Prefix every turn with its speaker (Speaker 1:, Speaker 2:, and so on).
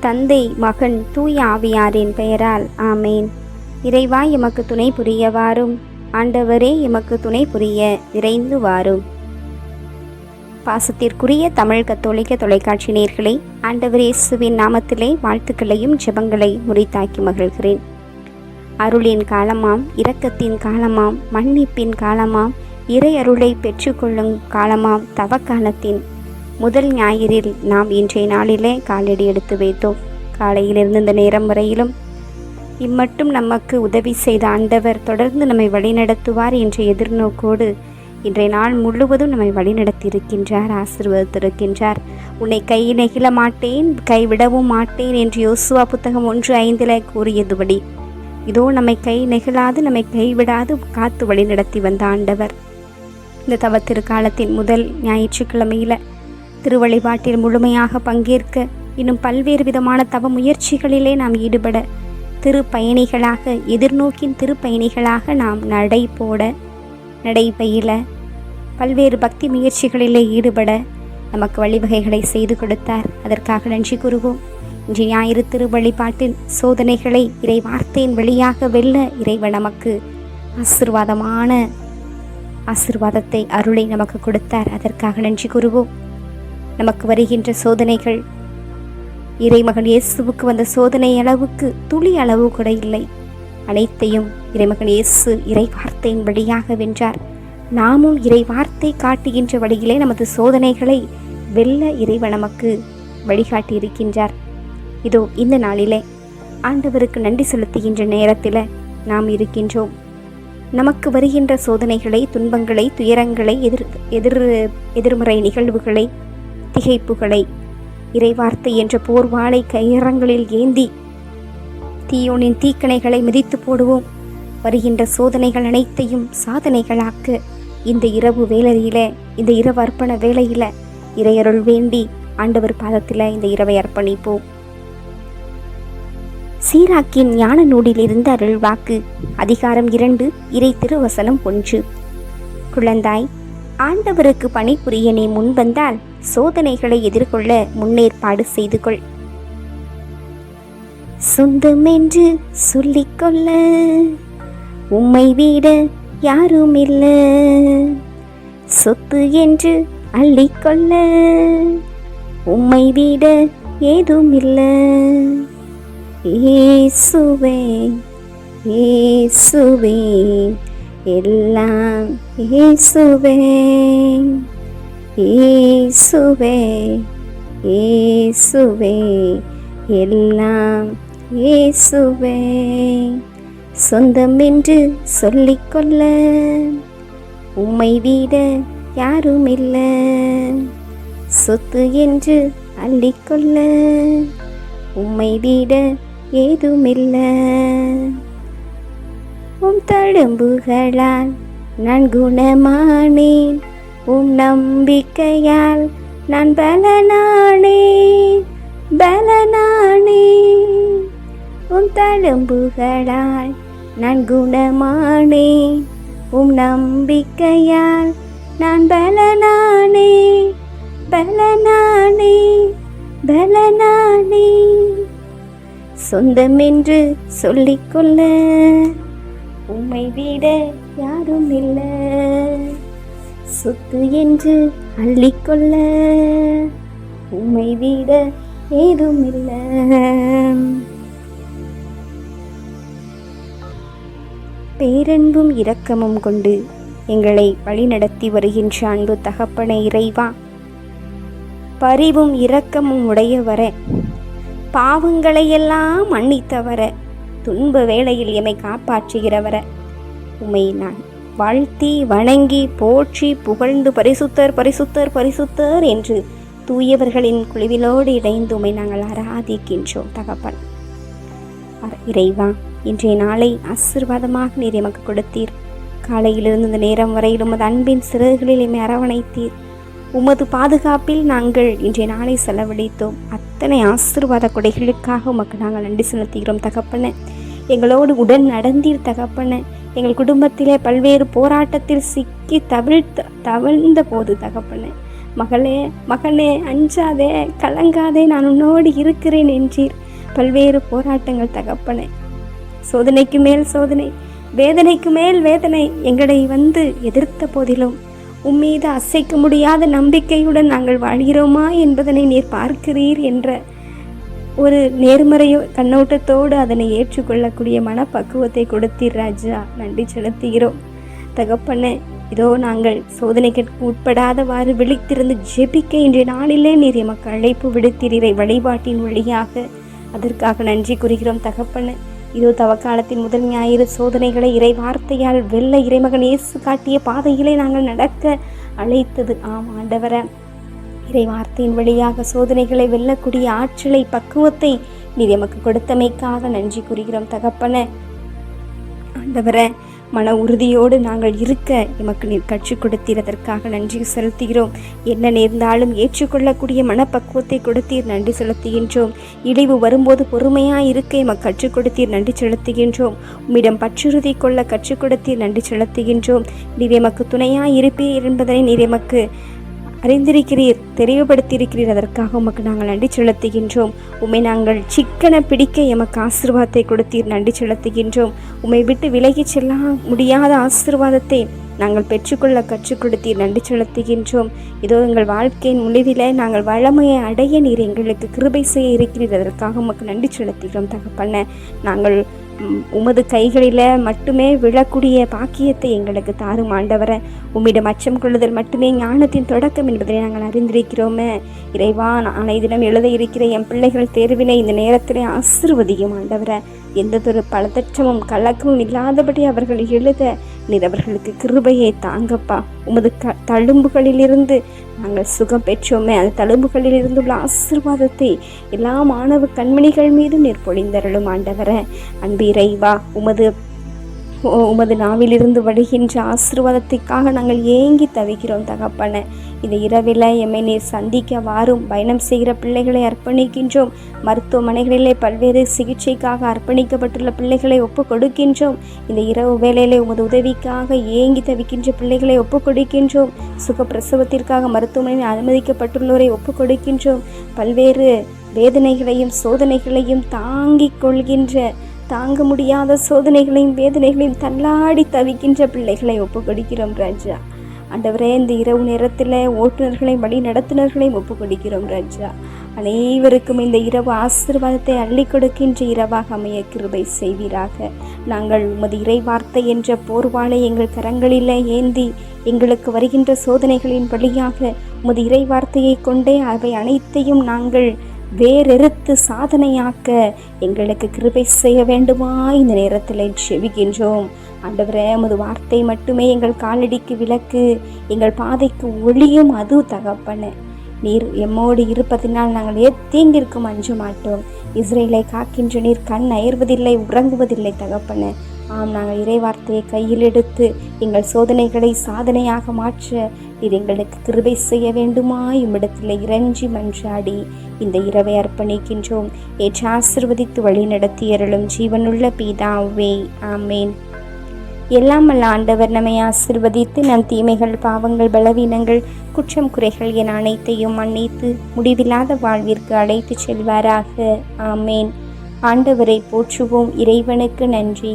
Speaker 1: தந்தை மகன் தூய ஆவியாரின் பெயரால் ஆமேன். இறைவா எமக்கு துணை புரிய வாரும் ஆண்டவரே எமக்கு துணை புரிய விரைந்து வாரும் பாசத்திற்குரிய தமிழ் கத்தோலிக்க தொலைக்காட்சி நேர்களை ஆண்டவர் இயேசுவின் நாமத்திலே வாழ்த்துக்களையும் ஜெபங்களை முறித்தாக்கி மகிழ்கிறேன். அருளின் காலமாம் இரக்கத்தின் காலமாம் மன்னிப்பின் காலமாம் இறை அருளை பெற்றுக்கொள்ளும் காலமாம் தவக்காலத்தின் முதல் ஞாயிறில் நாம் இன்றைய நாளிலே காலடி எடுத்து வைத்தோம். காலையிலிருந்து இந்த நேரம் வரையிலும் இம்மட்டும் நமக்கு உதவி செய்த ஆண்டவர் தொடர்ந்து நம்மை வழிநடத்துவார் என்ற எதிர்நோக்கோடு இன்றைய நாள் முழுவதும் நம்மை வழிநடத்தியிருக்கின்றார் ஆசிர்வதித்திருக்கின்றார். உன்னை கை நெகிழ மாட்டேன் கைவிடவும் மாட்டேன் என்று யோசுவா புத்தகம் ஒன்று ஐந்தில் கூறியதுபடி இதோ நம்மை கை நெகிழாது நம்மை கைவிடாது காத்து வழிநடத்தி வந்த ஆண்டவர். இந்த தவத்திருக்காலத்தின் முதல் ஞாயிற்றுக்கிழமையில திருவழிபாட்டில் முழுமையாக பங்கேற்க இன்னும் பல்வேறு விதமான தவ முயற்சிகளிலே நாம் ஈடுபட திருப்பயணிகளாக எதிர்நோக்கின் திருப்பயணிகளாக நாம் நடை போட நடைபயில பல்வேறு பக்தி முயற்சிகளிலே ஈடுபட நமக்கு வழிவகைகளை செய்து கொடுத்தார். அதற்காக நன்றி கூறுவோம். இன்று ஞாயிறு திருவழிபாட்டின் சோதனைகளை இறை வார்த்தையின் வழியாக வெல்ல இறைவன் நமக்கு ஆசிர்வாதமான ஆசிர்வாதத்தை அருளை நமக்கு கொடுத்தார். அதற்காக நன்றி கூறுவோம். நமக்கு வருகின்ற சோதனைகள். இறைமகன் இயேசுவுக்கு வந்த சோதனை அளவுக்கு துளி அளவு கூட இல்லை. அனைத்தையும் இறைமகன் இயேசு இறை வார்த்தையின் வழியாக வென்றார். நாமும் இறை வார்த்தை காட்டுகின்ற வழியிலே நமது சோதனைகளை வெல்ல இறைவன் நமக்கு வழிகாட்டி இருக்கின்றார். இதோ இந்த நாளிலே ஆண்டவருக்கு நன்றி செலுத்துகின்ற நேரத்தில் நாம் இருக்கின்றோம். நமக்கு வருகின்ற சோதனைகளை துன்பங்களை துயரங்களை எதிர் எதிர் எதிர்மறை நிகழ்வுகளை திகைப்புகளை இறைவார்த்தை என்ற போர்வாளை கையரங்களில் ஏந்தி தீயோனின் தீக்கணைகளை மிதித்து போடுவோம். வருகின்ற சோதனைகள் அனைத்தையும் சாதனைகளாக்க இந்த இரவு வேளையில இந்த இரவு அர்ப்பண வேலையில இறையருள் வேண்டி ஆண்டவர் பாதத்தில் இந்த இரவை அர்ப்பணிப்போம். சீராக்கின் ஞான நூலிலிருந்து அருள் வாக்கு அதிகாரம் இரண்டு இறை திருவசனம் ஒன்று. குழந்தாய் ஆண்டவருக்கு பணிபுரிய நீ முன்வந்தால் சோதனைகளை எதிர்கொள்ள முன்னேற்பாடு செய்து கொள் சொந்தம் என்று சொல்லிக்கொள்ள உம்மை விட யாரும் இல்ல சொத்து என்று அள்ளிக்கொள்ள உம்மை விட ஏதும் இல்ல ஏசுவே ஏசுவே. எல்லாம் இயேசுவே இயேசுவே இயேசுவே எல்லாம் இயேசுவே. சொந்தம் என்று சொல்லிக்கொள்ள உம்மை விட யாரும் இல்லை சொத்து என்று அள்ளிக்கொள்ள உம்மை விட ஏதுமில்லை. உம் தழும்புகளால் நான் குணமானேன். உம் நம்பிக்கையால் நான் பலனானே பலனானே உம் தழும்புகளால் நான் குணமானேன். உம் நம்பிக்கையால் நான் பலனானே பலனானே பலனானே சொந்தம் என்று சொல்லிக்கொள்ள உம்மை விட யாரும் இல்லை சொத்து என்று அள்ளிக்கொள்ள உம்மை விட ஏதும் இல்லை பேரன்பும் இரக்கமும் கொண்டு எங்களை வழிநடத்தி வருகின்ற அன்பு தகப்பனை இறைவா. பரிவும் இரக்கமும் உடையவர. பாவங்களையெல்லாம் மன்னித்தவர. துன்ப வேளையில் எம்மை காப்பாற்றுகிறவர. உமை நான் வாழ்த்தி வணங்கி போற்றி புகழ்ந்து பரிசுத்தர் பரிசுத்தர் பரிசுத்தர் என்று தூயவர்களின் குழுவிலோடு இணைந்து உமை நாங்கள் ஆராதிக்கின்றோம் தகப்பன். இறைவா இன்றைய நாளை ஆசீர்வாதமாக நீர் எமக்கு கொடுத்தீர். காலையிலிருந்து இந்த நேரம் வரையிலும் அது அன்பின் சிறகுகளில் எம்மை அரவணைத்தீர். உமது பாதுகாப்பில் நாங்கள் இன்றைய நாளை செலவழித்தோம். அத்தனை ஆசீர்வாத கொடைகளுக்காக உமக்கு நாங்கள் நன்றி செலுத்துகிறோம் தகப்பன. எங்களோடு உடன் நடந்தீர் தகப்பன. எங்கள் குடும்பத்திலே பல்வேறு போராட்டத்தில் சிக்கி தவிழ்த்த தவிழ்ந்த போது தகப்பன. மகளே மகனே அஞ்சாதே கலங்காதே நான் உன்னோடு இருக்கிறேன் என்றீர். பல்வேறு போராட்டங்கள் தகப்பன. சோதனைக்கு மேல் சோதனை வேதனைக்கு மேல் வேதனை எங்களை வந்து எதிர்த்த போதிலும் உம்மீது அசைக்க முடியாத நம்பிக்கையுடன் நாங்கள் வாழ்கிறோமா என்பதனை நீர் பார்க்கிறீர் என்ற ஒரு நேர்மறை கண்ணோட்டத்தோடு அதனை ஏற்றுக்கொள்ளக்கூடிய மனப்பக்குவத்தை கொடுத்தீர் ராஜா. நன்றி செலுத்துகிறோம். தகப்பண்ணே இதோ நாங்கள் சோதனைக்கு உட்படாதவாறு விழித்திருந்து ஜெபிக்க இன்றைய நாளிலே நீர் எமக்கு அழைப்பு விடுத்தீரை வழிபாட்டின் வழியாக. அதற்காக நன்றி கூறுகிறோம் தகப்பண்ணே இதோ தவக்காலத்தின் முதல் ஞாயிறு சோதனைகளை இறைவார்த்தையால் வெள்ள வெல்ல இறைமகன் இயேசு காட்டிய பாதையிலே நாங்கள் நடக்க அழைத்தது. ஆம் ஆண்டவர. இறைவார்த்தையின் வழியாக சோதனைகளை வெல்லக்கூடிய ஆற்றலை பக்குவத்தை நீர் எமக்கு கொடுத்தமைக்காக நன்றி கூறுகிறோம் தகப்பன. ஆண்டவர மன உறுதியோடு நாங்கள் இருக்க எமக்கு நீர் கற்றுக் கொடுத்தீர் நன்றி செலுத்துகிறோம். என்ன நேர்ந்தாலும் ஏற்றுக்கொள்ளக்கூடிய மனப்பக்குவத்தை கொடுத்தீர் நன்றி செலுத்துகின்றோம். இழிவு வரும்போது பொறுமையாக இருக்க எமக்கு கற்றுக் கொடுத்தீர் நன்றி செலுத்துகின்றோம். உம்மிடம் பற்றுறுதி கொள்ள கற்றுக் கொடுத்தீர் நன்றி செலுத்துகின்றோம். நீர் எமக்கு துணையாக இருப்பீர் என்பதனை நீர் எமக்கு அறிந்திருக்கிறீர் தெளிவுபடுத்தியிருக்கிறீர் அதற்காக உமக்கு நாங்கள் நன்றி செலுத்துகின்றோம். உம்மை நாங்கள் சிக்கன பிடிக்க எமக்கு ஆசிர்வாதத்தை கொடுத்தீர். நன்றி செலுத்துகின்றோம். உம்மை விட்டு விலகிச் செல்ல முடியாத ஆசிர்வாதத்தை நாங்கள் பெற்றுக்கொள்ள கற்றுக் கொடுத்தீர். நன்றி செலுத்துகின்றோம். இதோ எங்கள் வாழ்க்கையின் முடிவில் நாங்கள் வளமையை அடைய நீர் எங்களுக்கு கிருபை செய்ய இருக்கிறீர். அதற்காக உமக்கு நன்றி செலுத்துகிறோம். தகப்பண்ண நாங்கள் உமது கைகளில் மட்டுமே விழக்கூடிய பாக்கியத்தை எங்களுக்கு தாரும் ஆண்டவரை. உம்மிடம் அச்சம் கொள்ளுதல் மட்டுமே ஞானத்தின் தொடக்கம் என்பதை நாங்கள் அறிந்திருக்கிறோமே. இறைவா நாளை தினம் எழுத இருக்கிற என் பிள்ளைகள் தேர்வினை இந்த நேரத்திலே ஆசிர்வதியும் ஆண்டவரை. எந்ததொரு பலதற்றமும் கலக்கமும் இல்லாதபடி அவர்கள் எழுத நீர் அவர்களுக்கு கிருபையை தாங்கப்பா. உமது க தழும்புகளிலிருந்து நாங்கள் சுகம் பெற்றோமே. அந்த தழும்புகளில் இருந்துள்ள ஆசிர்வாதத்தை எல்லா மாணவ கண்மணிகள் மீதும் நீர் பொழிந்தருளும் ஆண்டவர. அன்பு இறைவா உமது உமது நாவிலிருந்து வருகின்ற ஆசீர்வாதத்திற்காக நாங்கள் ஏங்கி தவிக்கிறோம் தகப்பன. இந்த இரவில் எம்மை நீர் சந்திக்க வாரும் பயணம் செய்கிற பிள்ளைகளை அர்ப்பணிக்கின்றோம். மருத்துவமனைகளிலே பல்வேறு சிகிச்சைக்காக அர்ப்பணிக்கப்பட்டுள்ள பிள்ளைகளை ஒப்புக் கொடுக்கின்றோம் இந்த இரவு வேளையிலே உமது உதவிக்காக ஏங்கி தவிக்கின்ற பிள்ளைகளை ஒப்புக் கொடுக்கின்றோம் சுகப்பிரசவத்திற்காக மருத்துவமனையில் அனுமதிக்கப்பட்டுள்ளோரை ஒப்புக் கொடுக்கின்றோம் பல்வேறு வேதனைகளையும் சோதனைகளையும் தாங்கிக் கொள்கின்ற தாங்க முடியாத சோதனைகளையும் வேதனைகளையும் தள்ளாடி தவிக்கின்ற பிள்ளைகளை ஒப்புக்கொடுக்கிறோம் ராஜா. ஆண்டவரே இந்த இரவு நேரத்தில் ஓட்டுநர்களை வழி நடத்துனர்களையும் ஒப்புக்கொடுக்கிறோம் ராஜா. அனைவருக்கும் இந்த இரவு ஆசீர்வாதத்தை அள்ளி கொடுக்கின்ற இரவாக அமைய கிருபை செய்வீராக. நாங்கள் உமது இறை வார்த்தை என்ற போர்வாளை எங்கள் கரங்களில் ஏந்தி எங்களுக்கு வருகின்ற சோதனைகளின் வழியாக உமது இறை வார்த்தையை கொண்டே அவை அனைத்தையும் நாங்கள் வேறெறுத்து சாதனையாக்க எங்களுக்கு கிருபை செய்ய வேண்டுமா இந்த நேரத்தில் செவிக்கின்றோம் ஆண்டவரே உமது வார்த்தை மட்டுமே எங்கள் காலடிக்கு விளக்கு. எங்கள் பாதைக்கு ஒளியும் அது தகப்பன. நீர் எம்மோடு இருப்பதினால் நாங்கள் ஏத்தீங்கிற்கும் அஞ்ச மாட்டோம் இஸ்ரேலை காக்கின்ற நீர் கண் அயர்வதில்லை உறங்குவதில்லை தகப்பன. ஆம் நாங்கள் இறை வார்த்தையை கையில் எடுத்து எங்கள் சோதனைகளை சாதனையாக மாற்ற இது எங்களுக்கு கிருபை செய்ய வேண்டுமா இம்மிடத்தில் இறஞ்சி மன்றாடி இந்த இரவை அர்ப்பணிக்கின்றோம். ஏற்று ஆசிர்வதித்து வழி நடத்தி அருளும் ஜீவனுள்ள பீதாவே ஆமேன். எல்லாம் அல்ல ஆண்டவர் நம்மை ஆசிர்வதித்து நம் தீமைகள் பாவங்கள் பலவீனங்கள் குற்றம் குறைகள் என அனைத்தையும் மன்னித்து முடிவில்லாத வாழ்விற்கு அழைத்து செல்வாராக ஆமேன். ஆண்டவரை போற்றுவோம் இறைவனுக்கு நன்றி.